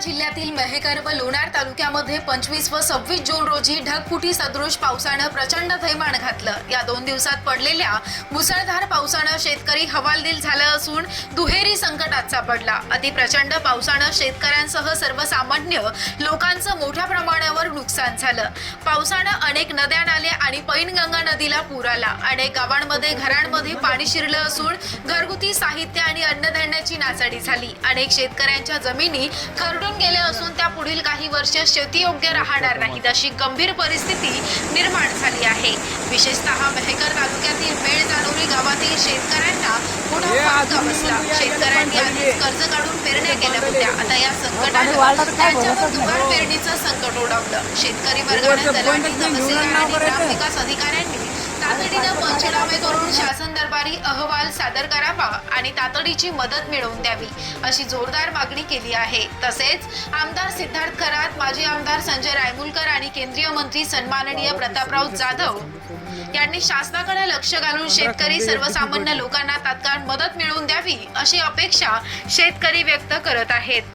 जिल्ह्यातील मेहकर व लोणार तालुक्यामध्ये पंचवीस व सव्वीस जून रोजी ढगफुटी सदृश पावसानं प्रचंड थैमान घातलं. या दोन दिवसात पडलेल्या मुसळधार पावसानं शेतकरी हवालदिल झाला असून दुहेरी संकटात सापडला. अतिप्रचंड पावसानं शेतकऱ्यांसह सर्वसामान्य लोकांचं मोठ्या प्रमाणावर नुकसान झालं. पावसानं अनेक नद्या नाल्या आणि पैनगंगा नदीला पूर आला. अनेक गावांमध्ये घरांमध्ये पाणी शिरलं असून घरगुती साहित्य आणि अन्नधान्याची नासाडी झाली. अनेक शेतकऱ्यांच्या जमिनी खरडून गेल्या असून त्या पुढील काही वर्ष शेतीयोग्य राहणार नाहीत अशी गंभीर परिस्थिती निर्माण झाली आहे. विशेषतः मेहकर तालुक्यातील मेळ जानोरी गावातील शेतकऱ्यांना मोठा फटका बसला शेतकऱ्यांनी आधीच कर्ज काढून पेरण्या केल्या होत्या. आता या संकटानं त्यांच्यावर दुबार पेरणीचं संकट ओढवलं. शेतकरी वर्गानं तलाठी तहसीलदार आणि ग्रामविकास अधिकाऱ्यांनी तातडीनं पंचनामे करून शासन दरबारी अहवाल सादर करावा आणि तातडीची मदत मिळवून द्यावी अशी जोरदार मागणी केली आहे. तसेच आमदार सिद्धार्थ खरात माजी आमदार संजय रायमुलकर आणि केंद्रीय मंत्री सन्माननीय प्रतापराव जाधव यांनी शासनाकडे लक्ष घालून शेतकरी सर्वसामान्य लोकांना तात्काळ मदत मिळवून द्यावी अशी अपेक्षा शेतकरी व्यक्त करत आहेत.